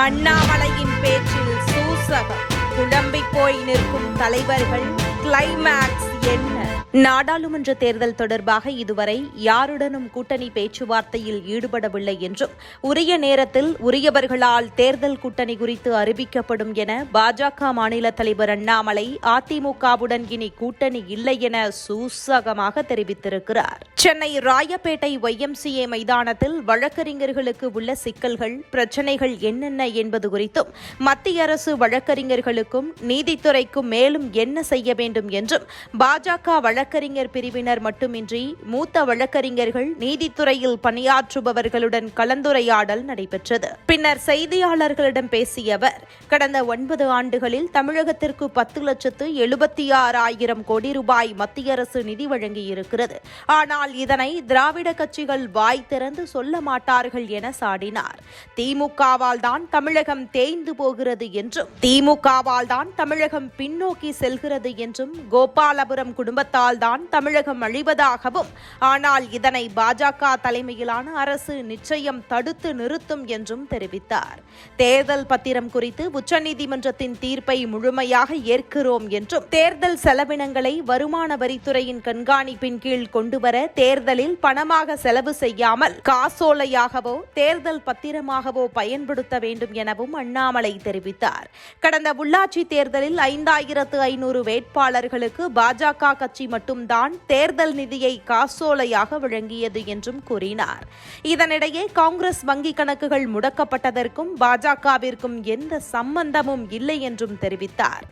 அண்ணாமலையின் பேச்சில் சூசகம். குழம்பி போய் நிற்கும் தலைவர்கள் கிளைமேக்ஸ் என்ன? நாடாளுமன்ற தேர்தல் தொடர்பாக இதுவரை யாருடனும் கூட்டணி பேச்சுவார்த்தையில் ஈடுபடவில்லை என்றும் உரிய நேரத்தில் உரியவர்களால் தேர்தல் கூட்டணி குறித்து அறிவிக்கப்படும் என பாஜக மாநில தலைவர் அண்ணாமலை அதிமுகவுடன் இனி கூட்டணி இல்லை என சூசகமாக தெரிவித்திருக்கிறார். சென்னை ராயப்பேட்டை ஒய்எம்சிஏ மைதானத்தில் வழக்கறிஞர்களுக்கு உள்ள சிக்கல்கள் பிரச்சனைகள் என்னென்ன என்பது குறித்தும் மத்திய அரசு வழக்கறிஞர்களுக்கும் நீதித்துறைக்கும் மேலும் என்ன செய்ய வேண்டும் என்றும் பாஜக வழக்கறிஞர் பிரிவினர் மட்டுமின்றி மூத்த வழக்கறிஞர்கள் நீதித்துறையில் பணியாற்றுபவர்களுடன் கலந்துரையாடல் நடைபெற்றது. பின்னர் செய்தியாளர்களிடம் பேசிய அவர் கடந்த ஒன்பது ஆண்டுகளில் தமிழகத்திற்கு பத்து லட்சத்து எழுபத்தி ஆறாயிரம் கோடி ரூபாய் மத்திய அரசு நிதி வழங்கியிருக்கிறது. ஆனால் இதனை திராவிட கட்சிகள் வாய் திறந்து சொல்ல மாட்டார்கள் என சாடினார். திமுகவால் தான் தமிழகம் தேய்ந்து போகிறது என்றும் திமுகவால் தான் தமிழகம் பின்னோக்கி செல்கிறது என்றும் கோபாலபுரம் குடும்பத்தால் தான் தமிழகம் அழிவதாகவும் ஆனால் இதனை பாஜக தலைமையிலான அரசு நிச்சயம் தடுத்து நிறுத்தும் என்றும் தெரிவித்தார். தேர்தல் பத்திரம் குறித்து உச்சநீதிமன்றத்தின் தீர்ப்பை முழுமையாக ஏற்கிறோம் என்றும் தேர்தல் செலவினங்களை வருமான வரித்துறையின் கண்காணிப்பின் கீழ் கொண்டுவர தேர்தலில் பணமாக செலவு செய்யாமல் காசோலையாகவோ தேர்தல் பத்திரமாகவோ பயன்படுத்த வேண்டும் எனவும் அண்ணாமலை தெரிவித்தார். கடந்த உள்ளாட்சி தேர்தலில் ஐந்தாயிரத்து ஐநூறு வேட்பாளர்களுக்கு பாஜக கட்சி மட்டும்தான் தேர்தல் நிதியை காசோலையாக வழங்கியது என்றும் கூறினார். இதனிடையே காங்கிரஸ் வங்கி கணக்குகள் முடக்கப்பட்டதற்கும் பாஜகவிற்கும் எந்த சம்பந்தமும் இல்லை என்றும் தெரிவித்தார்.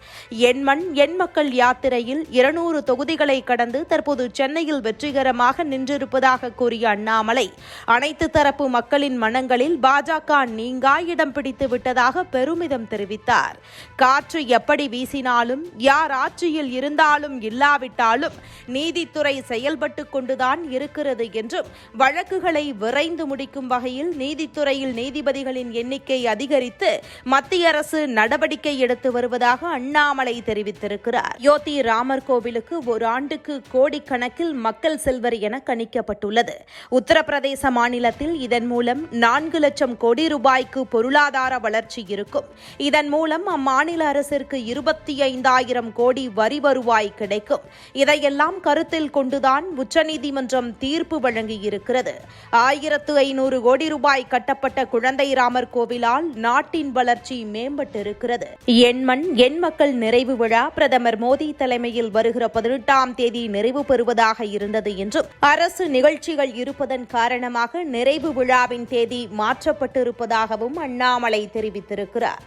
எண்மண் எண்மக்கள் யாத்திரையில் இருநூறு தொகுதிகளை கடந்து தற்போது சென்னையில் வெற்றிகரமாக நின்றிருப்பதாக கூறிய அண்ணாமலை அனைத்து தரப்பு மக்களின் மனங்களில் பாஜக நீங்கா இடம் பிடித்து விட்டதாக பெருமிதம் தெரிவித்தார். காற்று எப்படி வீசினாலும் யார் ஆட்சியில் இருந்தாலும் இல்லாவிட்டாலும் நீதித்துறை செயல்பட்டு கொண்டுதான் இருக்கிறது என்றும் வழக்குகளை விரைந்து முடிக்கும் வகையில் நீதித்துறையில் நீதிபதிகளின் எண்ணிக்கை அதிகரித்து மத்திய அரசு நடவடிக்கை எடுத்து வருவதாக அண்ணாமலை தெரிவித்திருக்கிறார். யோதி ராமர் கோவிலுக்கு ஒரு ஆண்டுக்கு கோடிக்கணக்கில் மக்கள் செல்வர் என கணிக்கப்பட்டுள்ளது. உத்தரப்பிரதேச மாநிலத்தில் இதன் மூலம் நான்கு லட்சம் கோடி ரூபாய்க்கு பொருளாதார வளர்ச்சி இருக்கும். இதன் மூலம் அம்மாநில அரசிற்கு இருபத்தி ஐந்தாயிரம் கோடி வரி வருவாய் கிடைக்கும். இதையெல்லாம் கருத்தில் கொண்டுதான் உச்சநீதிமன்றம் தீர்ப்பு வழங்கியிருக்கிறது. ஆயிரத்து ஐநூறு கோடி ரூபாய் கட்டப்பட்ட குழந்தை ராமர் கோவிலால் நாட்டின் வளர்ச்சி மேம்பட்டிருக்கிறது. என் மண் என் மக்கள் நிறைவு விழா பிரதமர் மோடி தலைமையில் வருகிற பதினெட்டாம் தேதி நிறைவு பெறுவதாக இருந்தது என்றும் அரசு நிகழ்ச்சிகள் இருப்பதன் காரணமாக நிறைவு விழாவின் தேதி மாற்றப்பட்டிருப்பதாகவும் அண்ணாமலை தெரிவித்திருக்கிறார்.